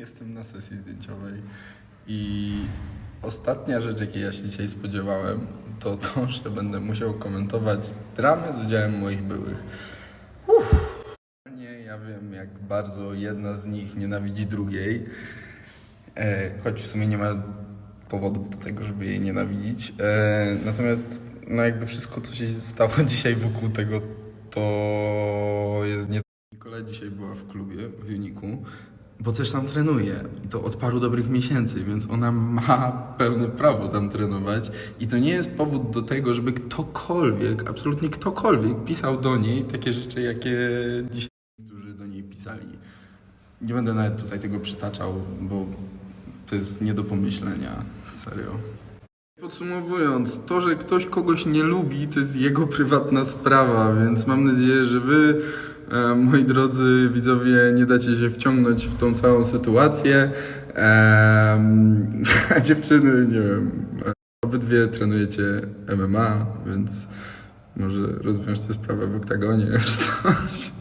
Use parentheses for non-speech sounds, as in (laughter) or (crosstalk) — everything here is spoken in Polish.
Jestem na sesji zdjęciowej i ostatnia rzecz, jakiej ja się dzisiaj spodziewałem, to to, (laughs) że będę musiał komentować dramy z udziałem moich byłych. Uff. Nie, ja wiem, jak bardzo jedna z nich nienawidzi drugiej, e, choć w sumie nie ma powodów do tego, żeby jej nienawidzić. E, natomiast, no jakby wszystko, co się stało (laughs) dzisiaj wokół tego, to jest nie... Nikola dzisiaj była w klubie w Uniku, bo też tam trenuje. I to od paru dobrych miesięcy, więc ona ma (laughs) pełne prawo tam trenować. I to nie jest powód do tego, żeby ktokolwiek, absolutnie ktokolwiek pisał do niej takie rzeczy, jakie dzisiaj niektórzy do niej pisali. Nie będę nawet tutaj tego przytaczał, bo to jest nie do pomyślenia. Serio. Podsumowując, to, że ktoś kogoś nie lubi, to jest jego prywatna sprawa, więc mam nadzieję, że wy, moi drodzy widzowie, nie dacie się wciągnąć w tą całą sytuację. A (laughs) dziewczyny, nie wiem, e, obydwie trenujecie MMA, więc może rozwiążcie sprawę w oktagonie czy coś.